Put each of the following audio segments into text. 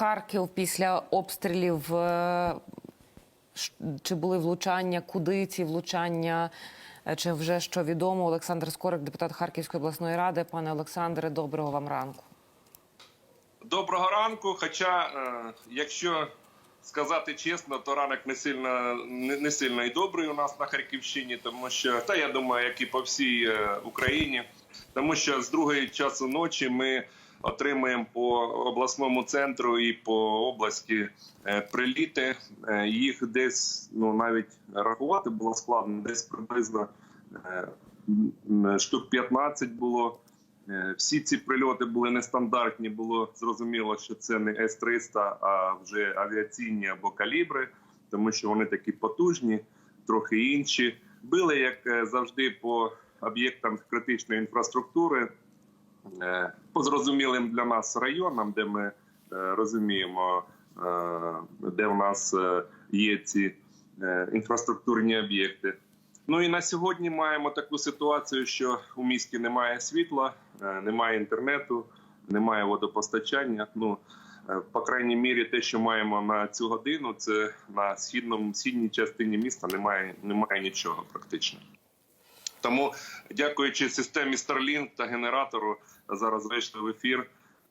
Харків після обстрілів. е, Чи були влучання? Куди ці влучання? Е, Чи вже що відомо? Олександр Скорик, депутат Харківської обласної ради. Пане Олександре, доброго вам ранку. Доброго ранку. Хоча, е, якщо сказати чесно, то ранок не сильно не, сильно і добрий у нас на Харківщині, тому що та я думаю, як і по всій Україні, тому що з другої часу ночі ми отримуємо по обласному центру і по області е, приліти. Е, Їх десь ну навіть рахувати було складно, десь приблизно е, штук 15 було. Всі ці прильоти були нестандартні. Було зрозуміло, що це не С-300, а вже авіаційні або калібри, тому що вони такі потужні, трохи інші. Били, як завжди, по об'єктам критичної інфраструктури, по зрозумілим для нас районам, де ми е, розуміємо, е, де в нас е, є ці інфраструктурні об'єкти. Ну і на сьогодні маємо таку ситуацію, що у місті немає світла, немає інтернету, немає водопостачання. Ну по крайній мірі, те, що маємо на цю годину, це на східному східній частині міста немає, немає нічого практично. Тому, дякуючи системі Starlink та генератору, зараз вийшли в ефір.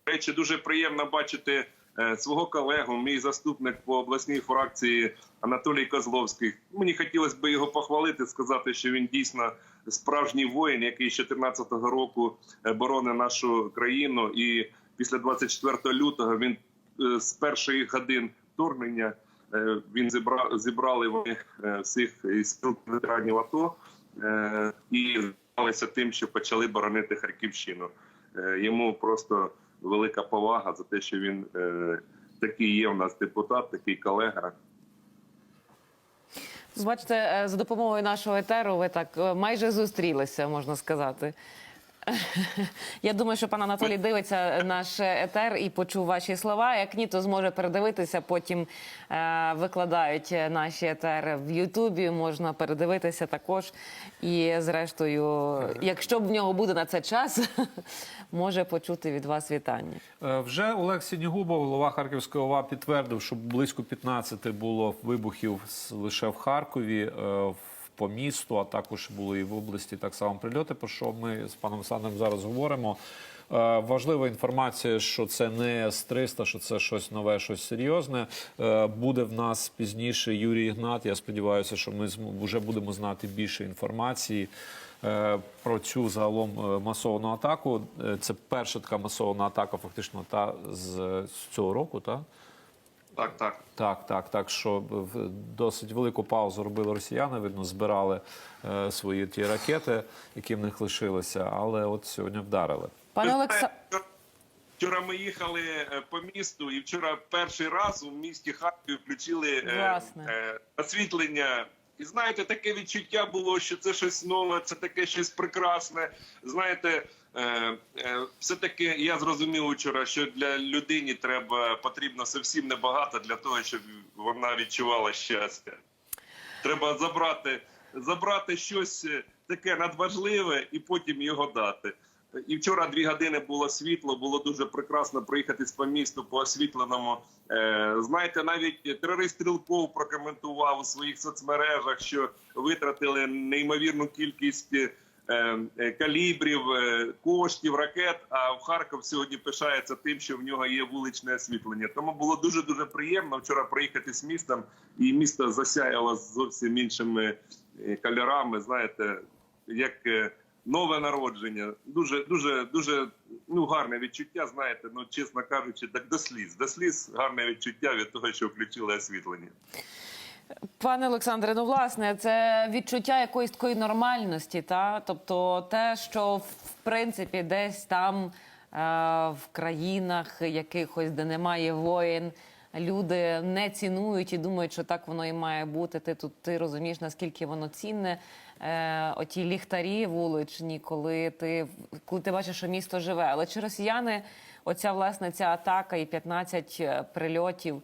Речі, дуже приємно бачити е, свого колегу, мій заступник по обласній фракції Анатолій Козловський. Мені хотілося б його похвалити, сказати, що він дійсно справжній воїн, який з 2014 року е, боронить нашу країну. І після 24 лютого він е, з перших годин вторгнення він зібра, зібрали вони всіх із ветеранів АТО і займалися тим, що почали боронити Харківщину. Е, Йому просто велика повага за те, що він е, такий є у нас депутат, такий колега. Бачите, е, за допомогою нашого етеру ви так е, майже зустрілися, можна сказати. Я думаю, що пан Анатолій дивиться наш етер і почув ваші слова. Як ні, то зможе передивитися. Потім е, викладають наші етери в Ютубі. Можна передивитися також. І, зрештою, якщо б в нього буде на це час, може почути від вас вітання. Е, Вже Олег Сінігубов, голова Харківської ОВА, підтвердив, що близько 15 було вибухів лише в Харкові, е, в- по місту, а також були і в області так само прильоти, про що ми з паном Олександром зараз говоримо. Е, Важлива інформація, що це не С-300, що це щось нове, щось серйозне. Е, Буде в нас пізніше Юрій Ігнат. Я сподіваюся, що ми вже будемо знати більше інформації е, про цю загалом масовану атаку. Це перша така масована атака, фактично, та з, цього року, так? Так, так. Так, так, так, що в- досить велику паузу робили росіяни, видно, збирали е, свої ті ракети, які в них лишилися, але от сьогодні вдарили. Пане Олександр. Олекса... Вчора ми їхали е, по місту, і вчора перший раз у місті Харкові включили е, е, освітлення. І знаєте, таке відчуття було, що це щось нове, це таке щось прекрасне. Знаєте, е, е, все-таки я зрозумів вчора, що для людині треба потрібно зовсім небагато для того, щоб вона відчувала щастя. Треба забрати, забрати щось е, таке надважливе і потім його дати. І вчора дві години було світло, було дуже прекрасно проїхатись по місту по освітленому. Е, знаєте, навіть терорист Стрілков прокоментував у своїх соцмережах, що витратили неймовірну кількість е, е, калібрів, коштів, ракет. А в Харків сьогодні пишається тим, що в нього є вуличне освітлення. Тому було дуже дуже приємно вчора проїхати з містом, і місто засяяло зовсім іншими кольорами. Знаєте, як нове народження. Дуже, дуже, дуже ну гарне відчуття. Знаєте, ну чесно кажучи, так до сліз. До сліз гарне відчуття від того, що включили освітлення. Пане Олександре, ну власне, це відчуття якоїсь такої нормальності, та тобто те, що в принципі десь там е, в країнах якихось, де немає воїн, люди не цінують і думають, що так воно і має бути. Ти тут ти розумієш, наскільки воно цінне. Е, оті ліхтарі вуличні, коли ти коли ти бачиш, що місто живе. Але чи росіяни, оця власне ця атака і 15 прильотів.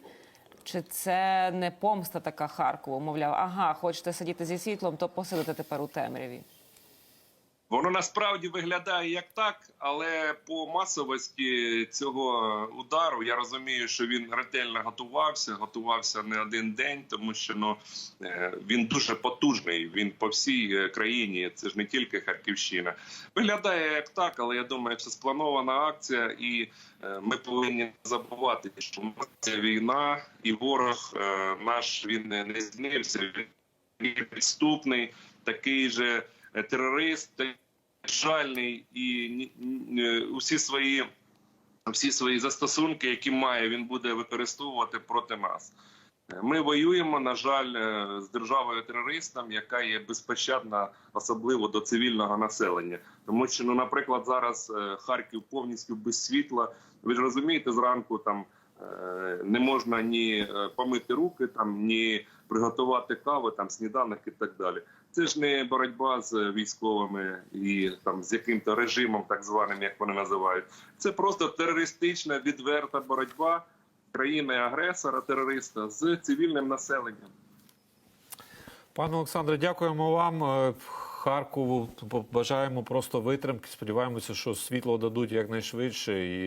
Чи це не помста така Харкову? Мовляв, ага, хочете сидіти зі світлом, то посидите тепер у темряві. Воно насправді виглядає як так, але по масовості цього удару я розумію, що він ретельно готувався, готувався не один день, тому що ну е, він дуже потужний. Він по всій е, країні. Це ж не тільки Харківщина. Виглядає як так, але я думаю, це спланована акція, і е, ми повинні забувати, що це війна, і ворог наш він не змінився. Він підступний, такий же терорист, жальний і е, усі свої. Всі свої застосунки, які має, він буде використовувати проти нас. Е, Ми воюємо, на жаль, е, з державою терористом, яка є безпощадна, особливо до цивільного населення. Тому що, ну, наприклад, зараз е, Харків повністю без світла. Ви ж розумієте, зранку там е, не можна ні е, помити руки, там ні приготувати каву, там сніданок і так далі. Це ж не боротьба з військовими і там з яким-то режимом, так званим, як вони називають. Це просто терористична відверта боротьба країни-агресора, терориста з цивільним населенням. Пане Олександре, дякуємо вам. Е, Харкову бажаємо просто витримки. Сподіваємося, що світло дадуть якнайшвидше. І